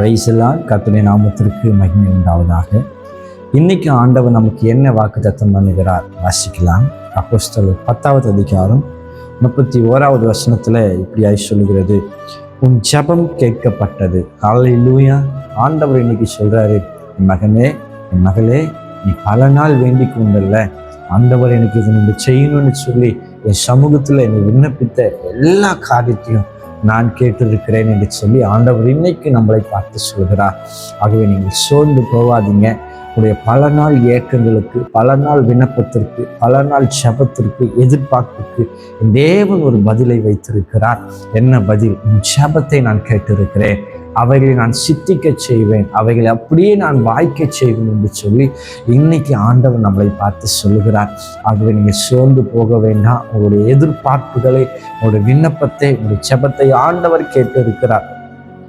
பிரைஸ்லாம் கத்துடைய நாமத்திற்கு மகிமை உண்டாவதாக. இன்னைக்கு ஆண்டவர் நமக்கு என்ன வாக்கு தத்தம் பண்ணுகிறார்? வாசிக்கலாம். அப்போஸ்தல் பத்தாவது அதிகாரம் முப்பத்தி ஓராவது வசனத்தில் இப்படியாய் சொல்லுகிறது. உன் ஜெபம் கேட்கப்பட்டது. ஹalleluya ஆண்டவர் இன்னைக்கு சொல்கிறாரு என் மகனே என் மகளே நீ பல நாள் வேண்டி கொண்டல்ல. ஆண்டவர் எனக்கு இது நீங்க செய்யணும்னு சொல்லி என் சமூகத்தில் என்னை விண்ணப்பித்த எல்லா காரியத்தையும் நான் கேட்டிருக்கிறேன் என்று சொல்லி ஆண்டவர் இன்னைக்கு நம்மளை பார்த்து சொல்கிறார். ஆகவே நீங்கள் சோர்ந்து போகாதீங்க. உங்களுடைய பல நாள் ஏக்கங்களுக்கு பல நாள் விண்ணப்பத்திற்கு பல நாள் ஜபத்திற்கு எதிர்பார்ப்புக்கு தேவன் ஒரு பதிலை வைத்திருக்கிறார். என்ன பதில்? ஜபத்தை நான் கேட்டிருக்கிறேன். அவைகளை நான் சித்திக்க செய்வேன் அவைகளை அப்படியே நான் வாய்க்க செய்வேன் என்று சொல்லி இன்னைக்கு ஆண்டவர் நம்மளை பார்த்து சொல்லுகிறார். ஆகவே நீங்கள் சோர்ந்து போக வேண்டாம். உங்களுடைய எதிர்பார்ப்புகளை உங்களுடைய விண்ணப்பத்தை உங்களுடைய செபத்தை ஆண்டவர் கேட்டு இருக்கிறார்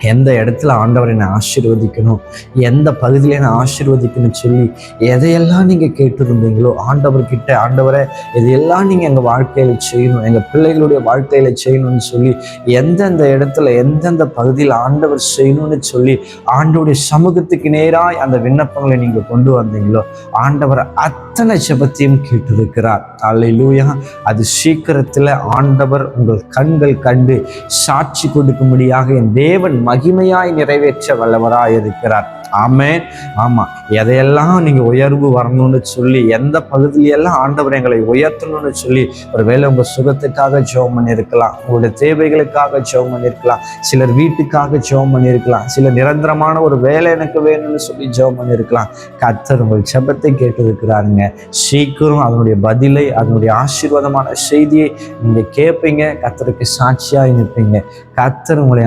எந்த இடத்துல ஆண்டவர் என்னை ஆசீர்வதிக்கணும்? எந்த பகுதியில் என்னை ஆசீர்வதிக்கணும் சொல்லி எதையெல்லாம் நீங்கள் கேட்டிருந்தீங்களோ ஆண்டவர்கிட்ட ஆண்டவரை இதையெல்லாம் நீங்கள் எங்கள் வாழ்க்கையில் செய்யணும் எங்கள் பிள்ளைகளுடைய வாழ்க்கையில் செய்யணும்னு சொல்லி எந்தெந்த இடத்துல எந்தெந்த பகுதியில் ஆண்டவர் செய்யணும்னு சொல்லி ஆண்டவருடைய சமூகத்துக்கு நேராக அந்த விண்ணப்பங்களை நீங்கள் கொண்டு வந்தீங்களோ ஆண்டவர் அத்தனை ஜெபத்தையும் கேட்டிருக்கிறார். அல்லேலூயா அது சீக்கிரத்தில் ஆண்டவர் உங்கள் கண்கள் கண்டு சாட்சி கொடுக்கும்படியாக என் தேவன் மகிமையாய் நிறைவேற்ற வல்லவராய் இருக்கிறார். ஆமேன். ஆமா எதையெல்லாம் நீங்க உயர்வு வரணும்னு சொல்லி எந்த பகுதியிலெல்லாம் ஆண்டவர் எங்களை உயர்த்தணும்னு சொல்லி ஒருவேளை உங்க சுகத்துக்காக ஜெபம் பண்ணியிருக்கலாம் உங்களுடைய தேவைகளுக்காக ஜெபம் பண்ணியிருக்கலாம் சிலர் வீட்டுக்காக ஜெபம் பண்ணியிருக்கலாம் சில நிரந்தரமான ஒரு வேலை எனக்கு வேணும்னு சொல்லி ஜோம் பண்ணியிருக்கலாம். கத்தர் உங்கள் ஜெபத்தை கேட்டிருக்கிறாருங்க. சீக்கிரம் அதனுடைய பதிலை அதனுடைய ஆசீர்வாதமான செய்தியை நீங்க கேட்பீங்க கத்தருக்கு சாட்சியாக நிற்பீங்க. கத்தர் உங்களை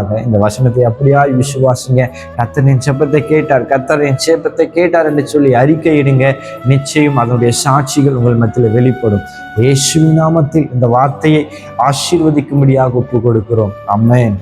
ஆசீர்வதிப்பாராக இந்த வசனத்தை அப்படியாய் விசுவாசிங்க. கத்தர் என் செப்பத்தை கேட்டார். கத்தரின் என் சேப்பத்தை கேட்டார் என்று சொல்லி அறிக்கையிடுங்க நிச்சயம் அதனுடைய சாட்சிகள் உங்கள் மத்தியில் வெளிப்படும். இயேசுவின் நாமத்தில் இந்த வார்த்தையை ஆசீர்வதிக்கும்படியாக ஒப்புக் கொடுக்கிறோம் அம்மேன்